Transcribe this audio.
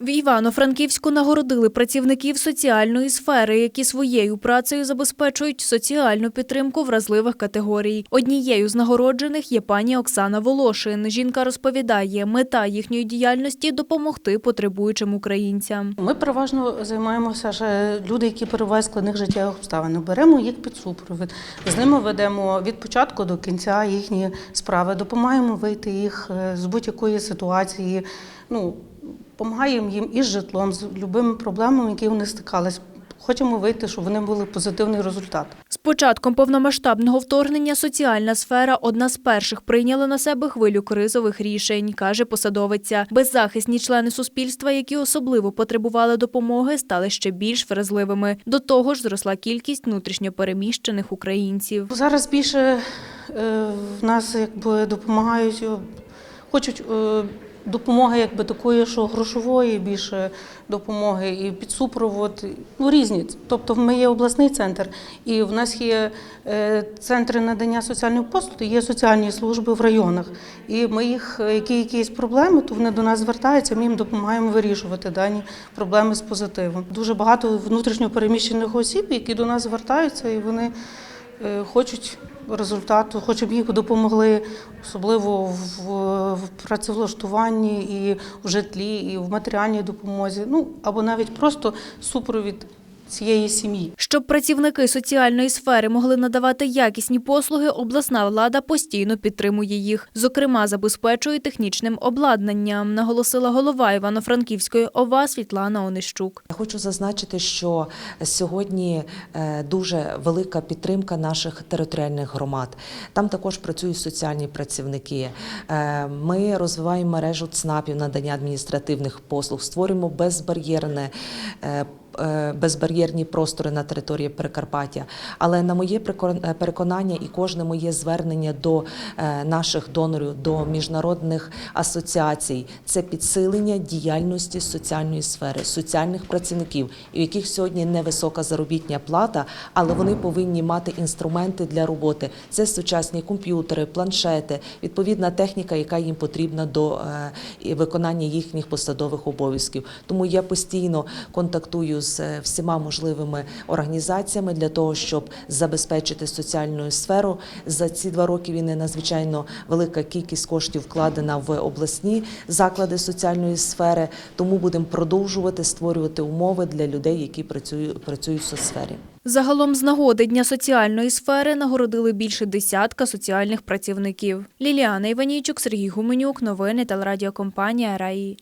В Івано-Франківську нагородили працівників соціальної сфери, які своєю працею забезпечують соціальну підтримку вразливих категорій. Однією з нагороджених є пані Оксана Волошин. Жінка розповідає, мета їхньої діяльності допомогти потребуючим українцям. Ми переважно займаємося ще люди, які перебувають складних життєвих обставин. Беремо їх під супровід, з ними ведемо від початку до кінця їхні справи, допомагаємо вийти їх е, з будь-якої ситуації. Ну, допомагаємо їм із житлом, з любими проблемами, які вони стикались. Хочемо вийти, щоб вони були позитивний результат. З початком повномасштабного вторгнення соціальна сфера одна з перших прийняла на себе хвилю кризових рішень, каже посадовиця. Беззахисні члени суспільства, які особливо потребували допомоги, стали ще більш вразливими. До того ж, зросла кількість внутрішньопереміщених українців. Зараз більше е, в нас якби допомагають, е, хочуть е, допомоги якби такої, що грошової більше допомоги і під супровод, ну різні. Тобто ми є обласний центр, і в нас є е, центри надання соціальних послуг, є соціальні служби в районах. І ми їх, які якісь проблеми, то вони до нас звертаються, ми їм допомагаємо вирішувати дані проблеми з позитивом. Дуже багато внутрішньо переміщених осіб, які до нас звертаються, і вони хочуть результату, хочуть їх допомогли, особливо в працевлаштуванні і в житлі, і в матеріальній допомозі. Ну або навіть просто супровід цієї сім'ї. Щоб працівники соціальної сфери могли надавати якісні послуги, обласна влада постійно підтримує їх. Зокрема, забезпечує технічним обладнанням, наголосила голова Івано-Франківської ОВА Світлана Онищук. Хочу зазначити, що сьогодні е, дуже велика підтримка наших територіальних громад. Там також працюють соціальні працівники. Е, Ми розвиваємо мережу ЦНАПів надання адміністративних послуг, створюємо безбар'єрне. Е, Безбар'єрні простори на території Прикарпаття, але на моє е, переконання і кожне моє звернення до е, наших донорів, до міжнародних асоціацій це підсилення діяльності соціальної сфери, соціальних працівників, у яких сьогодні невисока заробітня плата, але вони повинні мати інструменти для роботи. Це сучасні комп'ютери, планшети, відповідна техніка, яка їм потрібна до виконання їхніх посадових обов'язків. Тому я постійно контактую з е, всіма можливими організаціями для того, щоб забезпечити соціальну сферу. За ці два роки війни надзвичайно велика кількість коштів вкладена в обласні заклади соціальної сфери. Тому будемо продовжувати створювати умови для людей, які працюють працюють в соцсфері. Загалом з нагоди Дня соціальної сфери нагородили більше десятка соціальних працівників. Ліліана Іванійчук, Сергій Гуменюк. Новини телерадіокомпанія Раї.